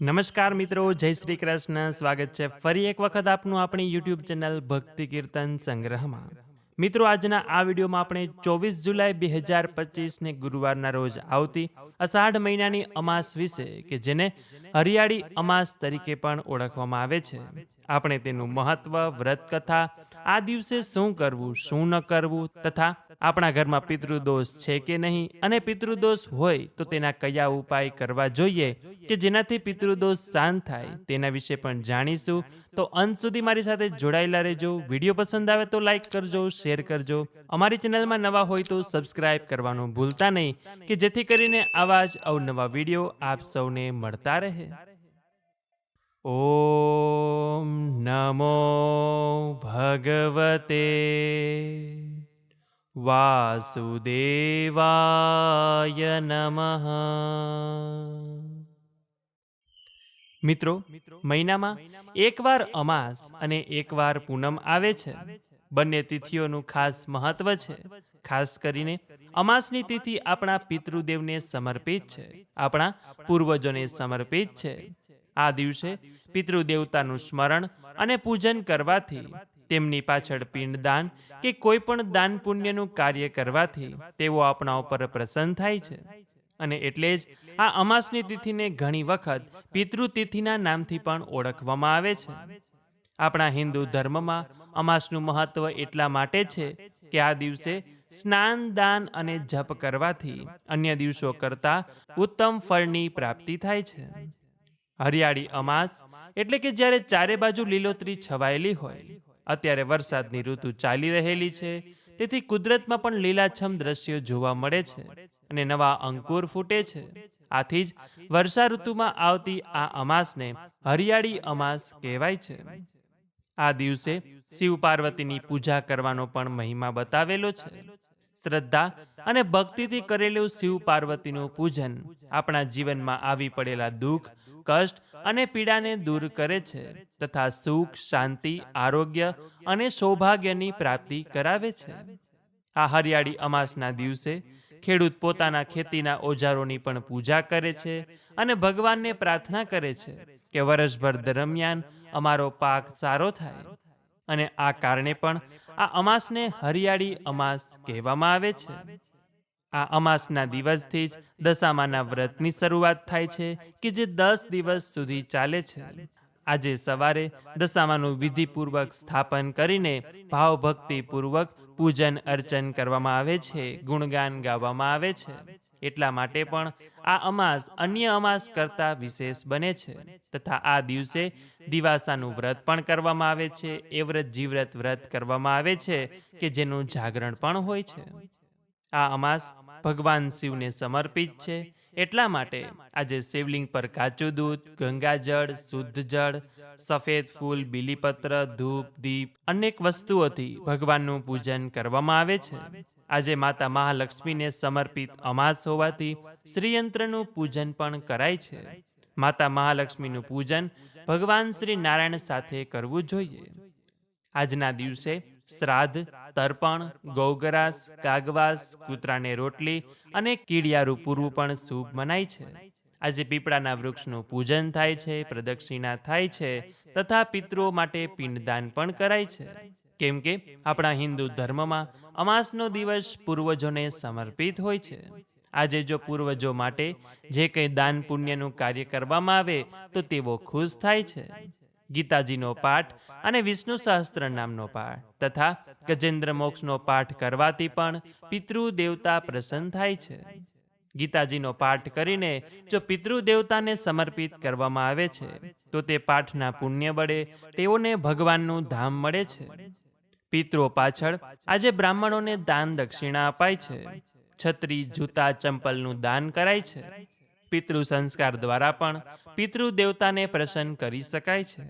નમસ્કાર મિત્રો, જય શ્રી કૃષ્ણ. સ્વાગત છે ફરી એક વખત આપનું આપણી યુટ્યુબ ચેનલ ભક્તિ કીર્તન સંગ્રહમાં. મિત્રો, આજના આ વિડીયોમાં આપણે ચોવીસ જુલાઈ બે હજાર પચીસને ગુરુવારના રોજ આવતી અષાઢ મહિનાની અમાસ વિશે કે જેને હરિયાળી અમાસ તરીકે પણ ઓળખવામાં આવે છે. આપણે તેનું મહત્વ, વ્રત કથા આ દિવસે શું કરવું, શું ન કરવું તથા આપણા ઘરમાં પિતૃદોષ છે કે નહીં? અને પિતૃદોષ હોય તો તેના કયા ઉપાય કરવા જોઈએ કે જેનાથી પિતૃદોષ શાંત થાય તેના વિશે પણ જાણીશું. તો અંત સુધી મારી સાથે જોડાયેલા રહેજો. વીડિયો પસંદ આવે તો લાઈક કરજો, શેર કરજો. અમારી ચેનલમાં નવા હોય તો સબસ્ક્રાઈબ કરવાનું ભૂલતા નહીં, કે જેથી કરીને આવા જ અવનવા વીડિયો આપ સૌને મળતા રહે. ઓમ નમો ભગવતે વાસુદેવાય નમઃ મિત્રો મહિનામાં એકવાર અમાસ અને એકવાર પૂનમ આવે છે. બંને તિથિઓનું ખાસ મહત્વ છે. ખાસ કરીને અમાસની તિથિ આપણા પિતૃદેવને સમર્પિત છે. આપણા પૂર્વજોને સમર્પિત છે. આ દિવસે પિતૃદેવતાનું સ્મરણ અને પૂજન કરવાથી તેમની પાછળ પિંડદાન કે કોઈ પણ દાન પુણ્યનું કાર્ય કરવાથી તેઓ આપણા ઉપર પ્રસન્ન થાય છે. અને એટલે જ આ અમાસની તિથિને ઘણી વખત પિતૃતિથિના નામથી પણ ઓળખવામાં આવે છે. આપણા હિન્દુ ધર્મમાં અમાસનું મહત્વ એટલા માટે છે કે આ દિવસે સ્નાન, દાન અને જપ કરવાથી અન્ય દિવસો કરતાં ઉત્તમ ફળની પ્રાપ્તિ થાય છે. હરિયાળી અમાસ એટલે કે જ્યારે ચારે બાજુ લીલોતરી છવાયેલી હોય, અત્યારે વરસાદની ઋતુ ચાલી રહેલી છે, તેથી કુદરતમાં પણ લીલાછમ દ્રશ્યો જોવા મળે છે અને નવા અંકુર ફૂટે છે. આથી જ વર્ષા ઋતુમાં આવતી આ અમાસને હરિયાળી અમાસ કહેવાય છે. આ દિવસે શિવ પાર્વતીની પૂજા કરવાનો પણ મહિમા બતાવેલો છે. શ્રદ્ધા અને ભક્તિથી કરેલું શિવ પાર્વતીનું પૂજન આપણા જીવનમાં આવી પડેલા દુઃખ કષ્ટ અને પીડાને દૂર કરે છે તથા સુખ, શાંતિ, આરોગ્ય અને સૌભાગ્યની પ્રાપ્તિ કરાવે છે. આ હરિયાળી અમાસના દિવસે ખેડૂત પોતાના ખેતીના ઓજારોની પણ પૂજા કરે છે અને ભગવાનને પ્રાર્થના કરે છે કે વર્ષભર દરમિયાન અમારો પાક સારો થાય. અને આ કારણે પણ આ અમાસને હરિયાળી અમાસ કહેવામાં આવે છે. આ અમાસના દિવસથી જ દશામાના વ્રતની શરૂઆત થાય છે, કે જે દસ દિવસ સુધી ચાલે છે. આજે સવારે દશામાનું વિધિપૂર્વક સ્થાપન કરીને ભાવભક્તિપૂર્વક પૂજન અર્ચન કરવામાં આવે છે, ગુણગાન ગાવામાં આવે છે. એટલા માટે પણ આ અમાસ અન્ય અમાસ કરતાં વિશેષ બને છે. તથા આ દિવસે દિવાસાનું વ્રત પણ કરવામાં આવે છે, એ વ્રત જીવ્રત વ્રત કરવામાં આવે છે, કે જેનું જાગરણ પણ હોય છે. આ અમાસ ભગવાન શિવને સમર્પિત છે. એટલા માટે આજે શિવલિંગ પર કાચું દૂધ ગંગાજળ શુદ્ધ જળ, સફેદ ફૂલ, બીલીપત્ર, ધૂપ, દીપ અનેક વસ્તુઓથી ભગવાનનું પૂજન કરવામાં આવે છે. આજે માતા મહાલક્ષ્મીને સમર્પિત અમાસ હોવાથી શ્રીયંત્રનું પૂજન પણ કરાય છે. માતા મહાલક્ષ્મીનું પૂજન ભગવાન શ્રી નારાયણ સાથે કરવું જોઈએ. આજના દિવસે શ્રાદ્ધ, તર્પણ, ગૌગરાસ, કાગવાસ, કૂતરાને રોટલી અને કીડિયારું પૂરવું પણ શુભ મનાય છે. આજે પીપળાના વૃક્ષનું પૂજન થાય છે, પ્રદક્ષિણા થાય છે તથા પિતૃઓ માટે પિંડદાન પણ કરાય છે. કેમ કે આપણા હિન્દુ ધર્મમાં અમાસનો દિવસ પૂર્વજોને સમર્પિત હોય છે. આજે જો પૂર્વજો માટે જે કંઈ દાન પુણ્યનું કાર્ય કરવામાં આવે તો તેઓ ખુશ થાય છે. ગીતાજીનો પાઠ અને વિષ્ણુ સહસ્ત્ર નામનો પાઠ, તથા ગજેન્દ્ર મોક્ષનો પાઠ કરવાથી પણ પિતૃ દેવતા પ્રસન્ન થાય છે. ગીતાજીનો પાઠ કરીને જો પિતૃ દેવતાને સમર્પિત કરવામાં આવે છે, તો તે પાઠના પુણ્ય બળે તેઓને ભગવાનનું ધામ મળે છે. પિતૃ પાછળ આજે બ્રાહ્મણોને દાન દક્ષિણા અપાય છે. છત્રી, જૂતા, ચંપલનું દાન કરાય છે. પિતૃ સંસ્કાર દ્વારા પણ પિતૃ દેવતાને પ્રસન્ન કરી શકાય છે.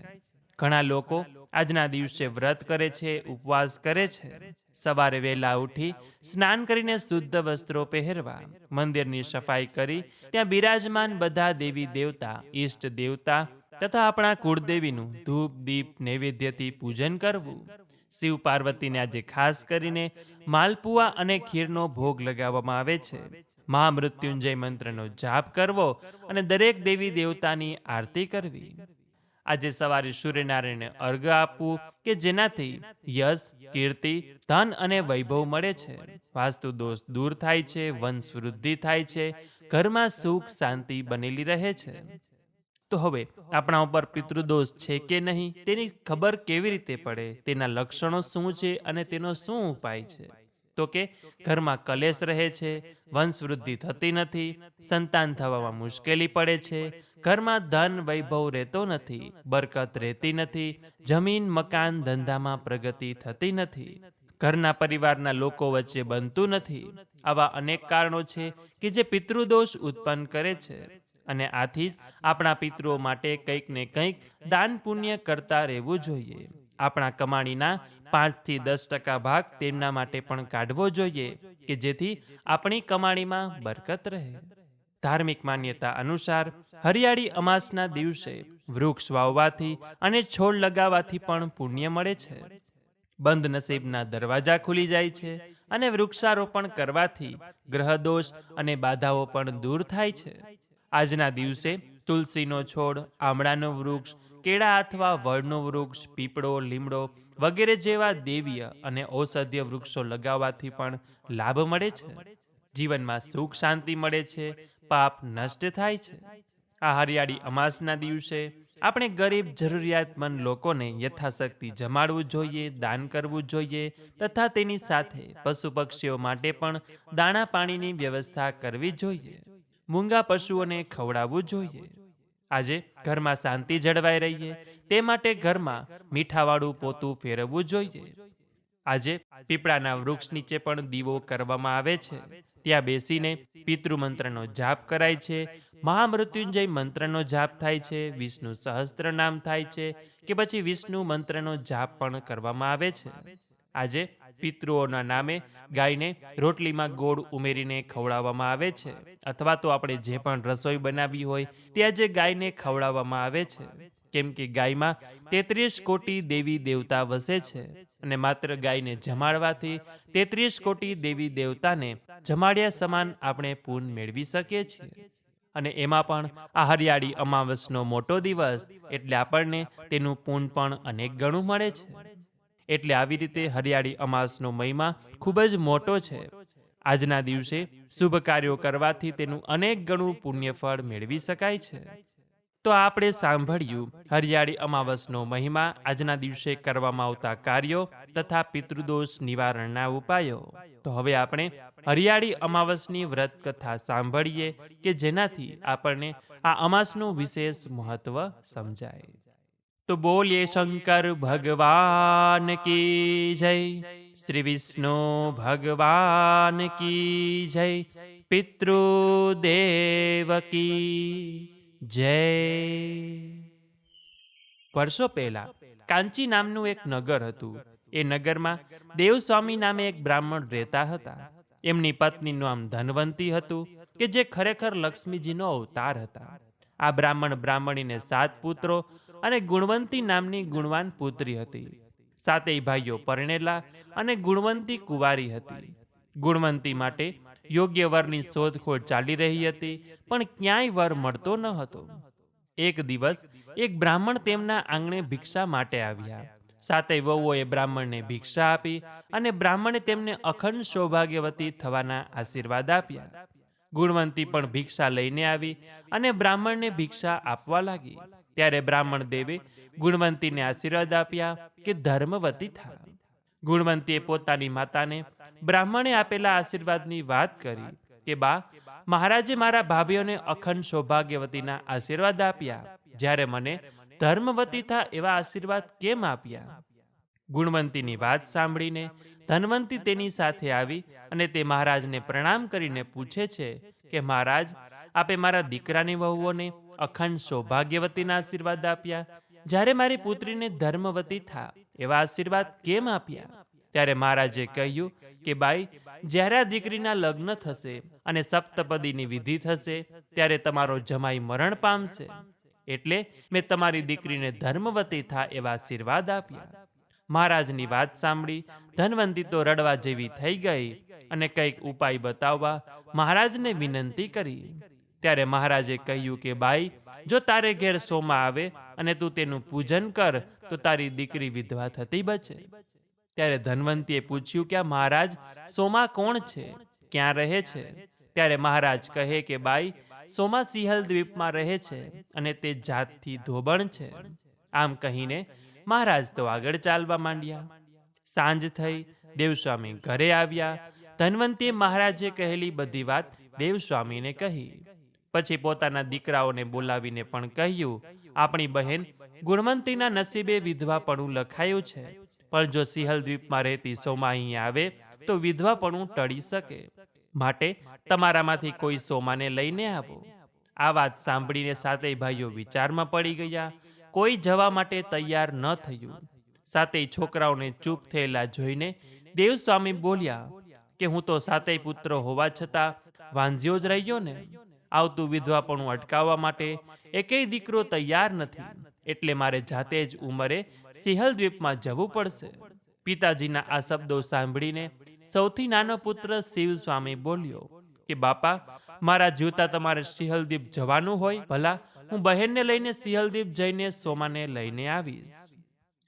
ઘણા લોકો આજના દિવસે વ્રત કરે છે, ઉપવાસ કરે છે. સવારે વહેલા ઉઠી સ્નાન કરીને શુદ્ધ વસ્ત્રો પહેરવા, મંદિરની સફાઈ કરી, ત્યાં બિરાજમાન બધા દેવી દેવતા, ઈષ્ટ દેવતા તથા આપણા કુળદેવીનું ધૂપ, દીપ, નૈવેદ્યથી પૂજન કરવું. શિવ પાર્વતીને આજે ખાસ કરીને માલપુઆ અને ખીરનો ભોગ લગાવવામાં આવે છે. મહામૃત્યુંજય મંત્રનો જાપ કરવો અને દરેક દેવી દેવતાની આરતી કરવી. આજે સવારે સૂર્યનારાયણને અર્ઘ આપવું કે જેનાથી યશ, કીર્તિ, ધન અને વૈભવ મળે છે. વાસ્તુ દોષ દૂર થાય છે વંશ વૃદ્ધિ થાય છે, ઘરમાં સુખ, શાંતિ બનેલી રહે છે. તો હવે આપણા ઉપર પિતૃદોષ છે કે નહીં તેની ખબર કેવી રીતે પડે, તેના લક્ષણો શું છે અને તેનો શું ઉપાય છે? તો કે ઘરમાં કલેશ રહે છે વંશવૃદ્ધિ થતી નથી, સંતાન થવામાં મુશ્કેલી પડે છે, ઘરમાં ધન વૈભવ રહેતો નથી, બરકત રહેતી નથી, જમીન, મકાન ધંધામાં પ્રગતિ થતી નથી. ઘરના પરિવારના લોકો વચ્ચે બનતું નથી. આવા અનેક કારણો છે કે જે પિતૃદોષ ઉત્પન્ન કરે છે. અને આથી જ આપણા પિતૃઓ માટે કંઈક ને કંઈક દાન પુણ્ય કરતા રહેવું જોઈએ. આપણા કમાણીના પાંચથી દસ ટકા ભાગ તેમના માટે પણ કાઢવો જોઈએ કે જેથી આપણી કમાણીમાં બરકત રહે. ધાર્મિક માન્યતા અનુસાર હરિયાળી અમાસના દિવસે વૃક્ષ વાવવાથી અને છોડ લગાવવાથી પણ પુણ્ય મળે છે. બંધ નસીબના દરવાજા ખુલી જાય છે અને વૃક્ષારોપણ કરવાથી ગ્રહદોષ અને બાધાઓ પણ દૂર થાય છે. આજના દિવસે તુલસીનો છોડ, આમળાનો વૃક્ષ કેળા અથવા વડનો વૃક્ષ, પીપળો, લીમડો વગેરે જેવા દેવીય અને ઔષધીય વૃક્ષો લગાવવાથી પણ લાભ મળે છે. જીવનમાં સુખ શાંતિ મળે છે, પાપ નષ્ટ થાય છે. આ હરિયાળી અમાસના દિવસે આપણે ગરીબ, જરૂરિયાતમંદ લોકોને યથાશક્તિ જમાડવું જોઈએ, દાન કરવું જોઈએ તથા તેની સાથે પશુ પક્ષીઓ માટે પણ દાણા પાણીની વ્યવસ્થા કરવી જોઈએ. મૂંગા પશુઓને ખવડાવવું જોઈએ. આજે ઘરમાં શાંતિ જળવાઈ રહીએ. તે માટે ઘરમાં મીઠાવાળું પોતું ફેરવવું જોઈએ. આજે પીપળાના વૃક્ષ નીચે પણ દીવો કરવામાં આવે છે. ત્યાં બેસીને પિતૃમંત્રનો જાપ કરાય છે. મહામૃત્યુંજય મંત્રનો જાપ થાય છે. વિષ્ણુ સહસ્ત્ર નામ થાય છે કે પછી વિષ્ણુ મંત્રનો જાપ પણ કરવામાં આવે છે. આજે પિતૃઓના નામે ગાયને રોટલીમાં ગોળ ઉમેરીને ખવડાવવામાં આવે છે. અથવા તો આપણે જે પણ રસોઈ બનાવી હોય, ત્યાં જે ગાયને ખવડાવવામાં આવે છે. કેમ કે ગાયમાં તેત્રીસ કોટી દેવી દેવતા વસે છે અને માત્ર ગાયને જમાડવાથી તેત્રીસ કોટી દેવી દેવતાને જમાડ્યા સમાન આપણે પૂન મેળવી શકીએ છીએ. અને એમાં પણ આ હરિયાળી અમાવસનો મોટો દિવસ એટલે આપણને તેનું પૂન પણ અનેક ગણું મળે છે. એટલે આવી રીતે હરિયાળી અમાસનો મહિમા ખૂબ જ મોટો છે. આજના દિવસે શુભ કાર્યો કરવાથી તેનું અનેક ગણું પુણ્યફળ મેળવી શકાય છે. તો આપણે સાંભળ્યું, હરિયાળી અમાવસનો મહિમા આજના દિવસે કરવામાં આવતા કાર્યો તથા પિતૃદોષ નિવારણના ઉપાયો. તો હવે આપણે હરિયાળી અમાવસની વ્રત કથા સાંભળીએ કે જેનાથી આપણને આ અમાસનું વિશેષ મહત્વ સમજાય. તો બોલીએ શંકર ભગવાન કી જય શ્રી વિષ્ણુ ભગવાન કી જય પિતૃદેવ કી જય વર્ષો પહેલા કાંચી નામનું એક નગર હતું। એ નગરમાં દેવસ્વામી નામે એક બ્રાહ્મણ રહેતા હતા। એમની પત્નીનું નામ ધનવંતી હતું કે જે ખરેખર લક્ષ્મીજીનો અવતાર હતા। આ બ્રાહ્મણ બ્રાહ્મણીને સાત પુત્રો અને ગુણવંતી નામની ગુણવાન પુત્રી હતી. સાતેય ભાઈઓ પરણેલા અને ગુણવંતી કુંવારી હતી. ગુણવંતી માટે યોગ્ય વરની શોધખોળ ચાલી રહી હતી, પણ ક્યાંય વર મળતો ન હતો. એક દિવસ એક બ્રાહ્મણ તેમના આંગણે ભિક્ષા માટે આવ્યા. સાતેય વહુઓએ બ્રાહ્મણને ભિક્ષા આપી અને બ્રાહ્મણે તેમને અખંડ સૌભાગ્યવતી થવાના આશીર્વાદ આપ્યા. ગુણવંતી પણ ભિક્ષા લઈને આવી અને બ્રાહ્મણને ભિક્ષા આપવા લાગી. ત્યારે બ્રાહ્મણ દેવે ગુણવંતીને આશીર્વાદ આપ્યા કે ધર્મવતી થા. ગુણવંતીએ પોતાની માતાને બ્રાહ્મણે આપેલા આશીર્વાદની વાત કરી કે, બા, મહારાજે મારા ભાભીઓને અખંડ સૌભાગ્યવતીના આશીર્વાદ આપ્યા. જ્યારે મને ધર્મવતી થા એવા આશીર્વાદ કેમ આપ્યા? ગુણવંતીની વાત સાંભળીને ધનવંતી તેની સાથે આવી અને તે મહારાજને પ્રણામ કરીને પૂછે છે કે, મહારાજ, આપે મારા દીકરાની વહુઓને અખંડ સૌભાગ્યવતીના આશીર્વાદ આપ્યા. જ્યારે મારી પુત્રીને ધર્મવતી થા, એવા આશીર્વાદ કેમ આપ્યા? ત્યારે મહારાજે કહ્યું કે, બાઈ, જ્યારે આ દીકરીના લગ્ન થશે અને સપ્તપદીની વિધિ થશે, ત્યારે તમારો જમાઈ મરણ પામશે. એટલે મેં તમારી દીકરીને ધર્મવતી થા એવા આશીર્વાદ આપ્યા. મહારાજની વાત સાંભળી, ધનવંતી તો રડવા જેવી થઈ ગઈ અને કંઈક ઉપાય બતાવવા મહારાજને વિનંતી કરી. ત્યારે મહારાજે કહ્યું કે બાઈ જો તારે ઘેર સોમાં આવે અને તું તેનું પૂજન કર, તો તારી દીકરી વિધવા થતી બચે. ત્યારે ધનવંતીએ પૂછ્યું કે મહારાજ, સોમા કોણ છે? ક્યાં રહે છે? ત્યારે મહારાજ કહે કે બાઈ સોમા સિંહલ દ્વીપમાં રહે છે અને તે જાતથી ધોબણ છે. આમ કહીને મહારાજ તો આગળ ચાલવા માંડ્યા. સાંજ થઈ, દેવસ્વામી ઘરે આવ્યા. ધનવંતીએ મહારાજે કહેલી બધી વાત દેવસ્વામીને કહી. પછી પોતાના દીકરાઓને બોલાવીને પણ કહ્યું, આપણી બહેન ગુણવંતીના નસીબે વિધવાપણું લખાયું છે. પણ જો સિંહલ દ્વીપમાં રહેતી સોમા અહીં આવે, તો વિધવાપણું ટળી શકે. માટે તમારામાંથી કોઈ સોમાને લઈને આવો. આ વાત સાંભળીને સાતેય ભાઈઓ વિચારમાં પડી ગયા. કોઈ જવા માટે તૈયાર ન થયું. સાતેય છોકરાઓને ચૂપ થયેલા જોઈને દેવસ્વામી બોલ્યા, કે હું તો સાતેય પુત્ર હોવા છતાં વાંઝ્યો જ રહ્યો ને? આવતું વિધવાપણું અટકાવવા માટે એકેય દીકરો તૈયાર નથી. એટલે મારે જાતે જ ઉંમરે સિંહલ દ્વીપમાં જવું પડશે. પિતાજીના આ શબ્દો સાંભળીને સૌથી નાનો પુત્ર શિવ સ્વામી બોલ્યો કે, બાપા, મારા જીવતા તમારે સિંહલદીપ જવાનું હોય, ભલા હું બહેનને લઈને સિંહલદીપ જઈને સોમાને લઈને આવીશ.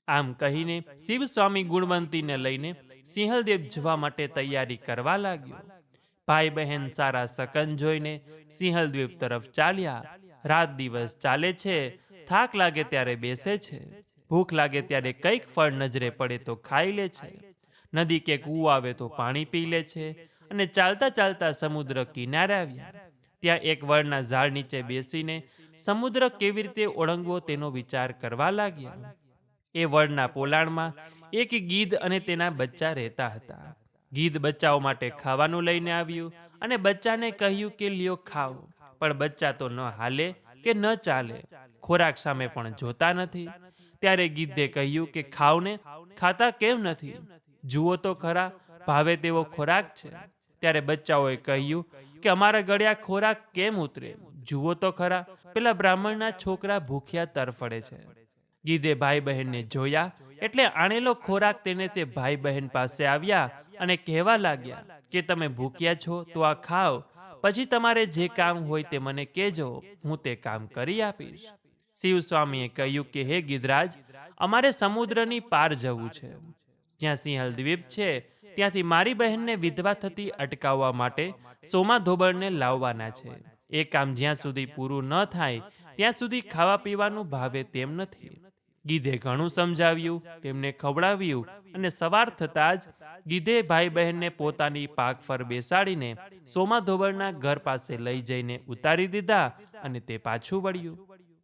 આમ કહીને શિવ સ્વામી ગુણવંતીને લઈને સિંહલદેવ જવા માટે તૈયારી કરવા લાગ્યો. ભાઈ બહેન સારા સકન જોઈને સિંહલદ્વીપ તરફ ચાલ્યા. રાત દિવસ ચાલે છે, થાક લાગે ત્યારે બેસે છે. ભૂખ લાગે ત્યારે કંઈક ફળ નજરે પડે તો ખાઈ લે છે. નદી કે કૂવો આવે તો પાણી પી લે છે અને ચાલતા ચાલતા સમુદ્ર કિનારે આવ્યા. ત્યાં એક વડના ઝાડ નીચે બેસીને સમુદ્ર કેવી રીતે ઓળંગવો તેનો વિચાર કરવા લાગ્યા. એ વડના પોલાણમાં એક ગીધ અને તેના બચ્ચા રહેતા હતા. ગીધ બચ્ચાઓ માટે ખાવાનું લઈને આવ્યું અને બચ્ચાને કહ્યું કે, લ્યો, ખાઓ. પણ બચ્ચા તો ન હાલે કે ન ચાલે. ખોરાક સામે પણ જોતા નથી. ત્યારે ગીધે કહ્યું કે ખાવને ખાતા કેમ નથી? જુઓ તો ખરા, ભાવે તેવો ખોરાક છે. ત્યારે બચ્ચાઓએ કહ્યું કે, અમારા ગળ્યા ખોરાક કેમ ઉતરે? જુઓ તો ખરા, પેલા બ્રાહ્મણના છોકરા ભૂખ્યા તરફડે છે. ગીધે ભાઈ બહેનને જોયા એટલે આણેલો ખોરાક તેને તે ભાઈ બહેન પાસે આવ્યા અને કહેવા લાગ્યા કે તમે ભૂખ્યા છો, તો આ ખાઓ. પછી તમારે જે કામ હોય તે મને કહેજો, હું તે કામ કરી આપીશ. શિવ સ્વામીએ કહ્યું કે, હે ગિરિરાજ, અમારે સમુદ્રની પાર જવું છે. જ્યાં સિંહલ દ્વીપ છે, ત્યાંથી મારી બહેનને વિધવા થતી અટકાવવા માટે સોમા ધોબળને લાવવાના છે. એ કામ જ્યાં સુધી પૂરું ન થાય, ત્યાં સુધી ખાવા પીવાનું ભાવે તેમ નથી. ગીધે ઘણું સમજાવ્યું, તેમને ખવડાવ્યું અને સવાર થતાં જ ગીધે ભાઈ બહેનને પોતાની પાક પર બેસાડીને સોમા ધોબળના ઘર પાસે લઈ જઈને ઉતારી દીધા અને તે પાછું વળ્યું.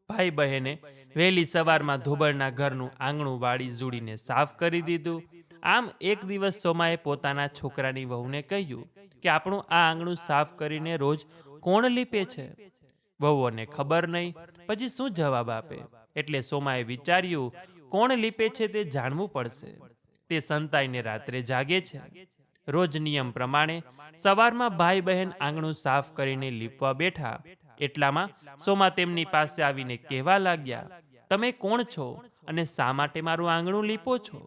ભાઈ બહેને વહેલી સવારમાં ધોબળના ઘરનું આંગણું વાળી જુડીને સાફ કરી દીધું. આમ એક દિવસ સોમાએ પોતાના છોકરાની વહુને કહ્યું કે આપણું આ આંગણું સાફ કરીને રોજ કોણ લીપે છે? વહુઓને ખબર નહીં, પછી શું જવાબ આપે? એટલે સોમાએ વિચાર્યું, કોણ લીપે છે તે જાણવું પડશે? તે સંતાઈને રાત્રે જાગે છે. રોજ નિયમ પ્રમાણે સવારમાં ભાઈ બહેન આંગણું સાફ કરીને લીપવા બેઠા. એટલામાં સોમા તેમની પાસે આવીને કહેવા લાગ્યા, તમે કોણ છો અને શા માટે મારું આંગણું લીપો છો?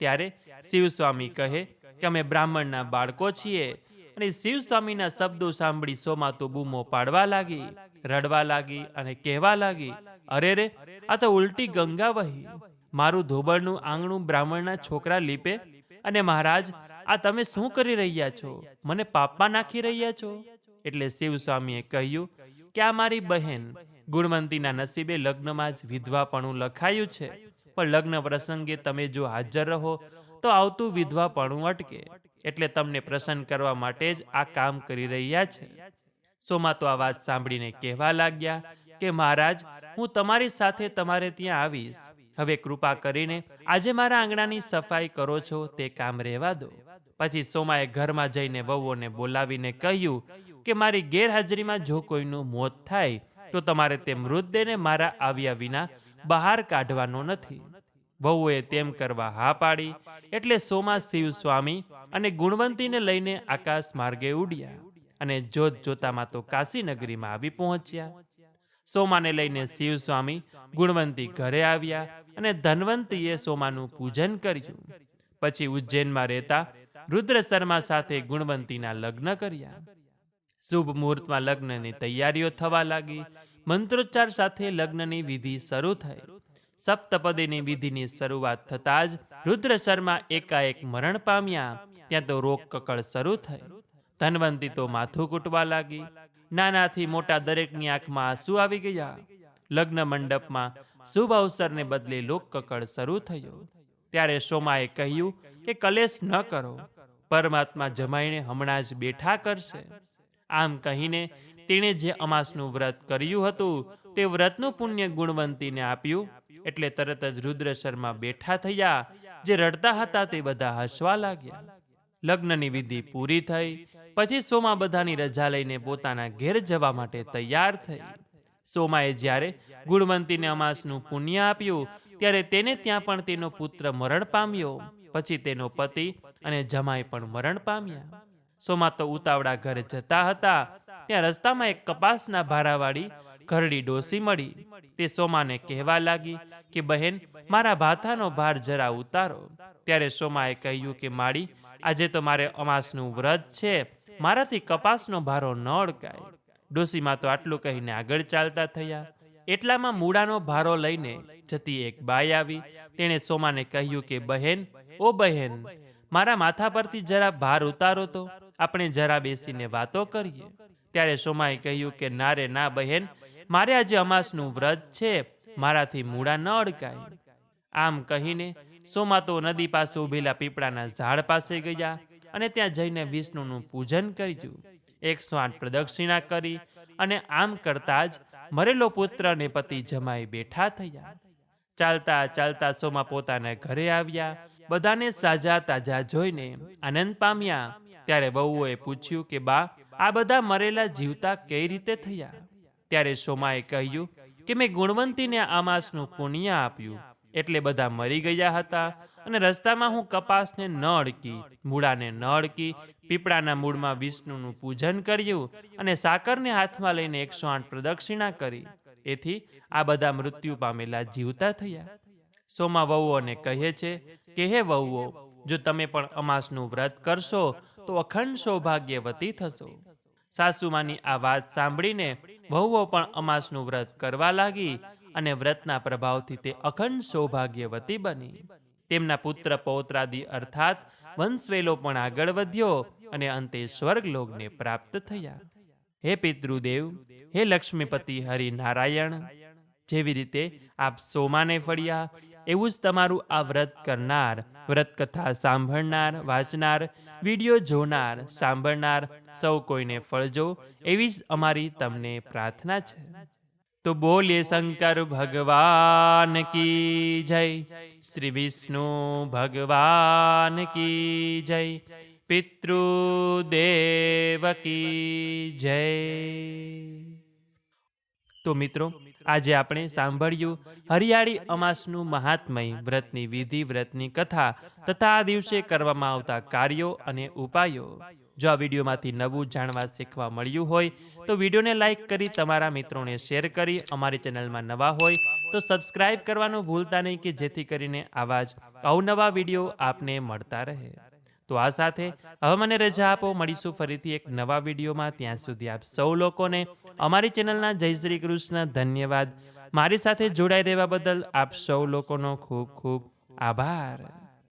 ત્યારે શિવસ્વામી કહે, કે અમે બ્રાહ્મણના બાળકો છીએ. અને શિવસ્વામીના શબ્દો સાંભળી સોમા તો બૂમો પાડવા લાગી, રડવા લાગી અને કહેવા લાગી અરે રે, આ તો ઉલટી ગંગા વહી. મારું ધોબળનું આંગણું બ્રાહ્મણના છોકરા લીપે. અને મહારાજ, આ તમે શું કરી રહ્યા છો? મને પાપમાં નાખી રહ્યા છો? એટલે શિવ સ્વામીએ કહ્યું, કે આ મારી બહેન ગુણવંતીના નસીબે લગ્નમાં જ વિધવાપણું લખાયું છે. પણ લગ્ન પ્રસંગે તમે જો હાજર રહો, તો આવતું વિધવાપણું અટકે. એટલે તમને પ્રસન્ન કરવા માટે જ આ કામ કરી રહ્યા છે. સોમા તો આ વાત સાંભળીને કહેવા લાગ્યા. કે મહારાજ, હું તમારી સાથે તમારે ત્યાં આવીશ. હવે કૃપા કરીને આજે મારા આંગણાની સફાઈ કરો છો, તે કામ રહેવા દો. પછી સોમાએ ઘરમાં જઈને વહુઓને બોલાવીને કહ્યું કે મારી ગેરહાજરીમાં જો કોઈનું મોત થાય, તો તમારે તે મૃતદેહને મારા આવ્યા વિના બહાર કાઢવાનો નથી. વહુએ તેમ કરવા હા પાડી, એટલે સોમા શિવ સ્વામી અને ગુણવંતીને લઈને આકાશ માર્ગે ઉડ્યા અને જોત જોતામાં તો કાશી નગરીમાં આવી પહોંચ્યા. સોમાને લઈને શિવ સ્વામી ગુણવંતી ઘરે આવ્યા અને ધનવંતીએ સોમાનું પૂજન કર્યું. પછી ઉજ્જૈનમાં રહેતા રુદ્ર શર્મા સાથે ગુણવંતીના લગ્ન કર્યા. શુભ મુહૂર્તમાં લગ્નની તૈયારીઓ થવા લાગી. મંત્રોચ્ચાર સાથે લગ્નની વિધિ શરૂ થઈ. સપ્તપદીની વિધિની શરૂઆત થતાં જ રુદ્ર શર્મા એકાએક મરણ પામ્યા. ત્યાં તો રોગ કકળ શરૂ થઈ. ધનવંતી તો માથું કૂટવા લાગી. નાનાથી મોટા દરેકની આંખમાં આંસુ આવી ગયા. લગ્ન મંડપમાં શુભ અવસરને બદલે લોક કકડ શરૂ થયો. ત્યારે સોમાએ કહ્યું કે કલેશ ન કરો. પરમાત્મા જમાઈને હમણાં જ બેઠા કરશે. આમ કહીને તેણે જે અમાસનું વ્રત કર્યું હતું તે વ્રતનું પુણ્ય ગુણવંતીને આપ્યું. એટલે તરત જ રુદ્ર શર્મા બેઠા થયા, જે રડતા હતા તે બધા હસવા લાગ્યા. લગ્નની વિધિ પૂરી થઈ. પછી સોમા બધાની રજા લઈને પોતાના ઘેર જવા માટે તૈયાર થઈ. સોમાએ જ્યારે ગુણવંતીને અમાસનું પુણ્ય આપ્યું, ત્યારે તેને ત્યાં પણ તેનો પુત્ર મરણ પામ્યો. પછી તેનો પતિ અને જમાઈ પણ મરણ પામ્યા. સોમા તો ઉતાવળા ઘરે જતા હતા. ત્યાં રસ્તામાં એક કપાસના ભારાવાળી ઘરડી ડોસી મળી. તે સોમાને કહેવા લાગી કે, બહેન, મારા ભાથાનો ભાર જરા ઉતારો. ત્યારે સોમાએ કહ્યું કે, માળી આજે તો મારે અમાસનું વ્રત છે. મારાથી કપાસનો ભારો ન અડકાય. ડોસીમાં તો આટલું કહીને આગળ ચાલતા થયા. એટલામાં મૂળાનો ભારો લઈને જતી એક બાઈ આવી. તેણે સોમાને કહ્યું કે, બહેન, ઓ બહેન, મારા માથા પરથી જરા ભાર ઉતારો તો. આપણે જરા બેસીને વાતો કરીએ. ત્યારે સોમાએ કહ્યું કે, ના રે, ના બહેન, મારે આજે અમાસનું વ્રત છે. મારાથી મૂળા ન અડકાય. આમ કહીને સોમા તો નદી પાસે ઉભેલા પીપળાના ઝાડ પાસે ગયા અને ત્યાં જઈને વિષ્ણુનું પૂજન કર્યું. એકસો આઠ પ્રદક્ષિણા કરી અને આમ કરતા જ મરેલો પુત્ર અને પતિ જમાઈ બેઠા થયા. ચાલતા ચાલતા સોમા પોતાના ઘરે આવ્યા, બધાને સાજા તાજા જોઈને આનંદ પામ્યા. ત્યારે વહુએ પૂછ્યું કે, બા, આ બધા મરેલા જીવતા કઈ રીતે થયા? ત્યારે સોમાએ કહ્યું કે, મેં ગુણવંતીને આ માસનું પુણ્ય આપ્યું. એટલે બધા મરી ગયા હતા અને રસ્તામાં હું કપાસને ન અડકી મૂળાને ન અડકી પીપળાના મૂળમાં વિષ્ણુનું પૂજન કર્યું અને સાકરને હાથમાં લઈને એકસો આઠ પ્રદક્ષિણા કરી. એથી આ બધા મૃત્યુ પામેલા જીવતા થયા. સોમા વહુઓને કહે છે કે, હે વહુઓ, જો તમે પણ અમાસનું વ્રત કરશો, તો અખંડ સૌભાગ્યવતી થશો. સાસુમાની આ વાત સાંભળીને વહુઓ પણ અમાસનું વ્રત કરવા લાગી અને વ્રતના પ્રભાવથી તે અખંડ સૌભાગ્યવતી બની. તેમના પુત્ર પૌત્રાદિ અર્થાત વંશવેલો પણ આગળ વધ્યો અને અંતે સ્વર્ગલોકને પ્રાપ્ત થયા. હે પિતૃદેવ, હે લક્ષ્મીપતિ હરિનારાયણ, જેવી રીતે આપ સોમાને ફળ્યા, એવું જ તમારું આ વ્રત કરનાર વ્રત કથા સાંભળનાર, વાંચનાર, વીડિયો જોનાર, સાંભળનાર સૌ કોઈને ફળજો, એવી જ અમારી તમને પ્રાર્થના છે. તો બોલીએ, શંકર ભગવાન કી જય? શ્રી વિષ્ણુ ભગવાન કી જય? પિતૃદેવ કી જય? તો મિત્રો, આજે આપણે સાંભળ્યું હરિયાળી અમાસનું મહાત્મય વ્રતની વિધિ વ્રતની કથા તથા આ દિવસે કરવામાં આવતા કાર્યો અને ઉપાયો. જો આ વિડીયોમાંથી નવું જાણવા શીખવા મળ્યું હોય, તો વિડીયોને લાઇક કરી તમારા મિત્રોને શેર કરી, અમારી ચેનલમાં નવા હોય, તો સબસ્ક્રાઇબ કરવાનું ભૂલતા નહીં કે જેથી કરીને આવા જ અવનવા વીડિયો આપને મળતા રહે. તો આ સાથે હવે મને રજા આપો, મળીશું ફરીથી એક નવા વિડીયોમાં. ત્યાં સુધી આપ સૌ લોકોને અમારી ચેનલના જય શ્રી કૃષ્ણ ધન્યવાદ. મારી સાથે જોડાઈ રહેવા બદલ આપ સૌ લોકોનો ખૂબ ખૂબ આભાર.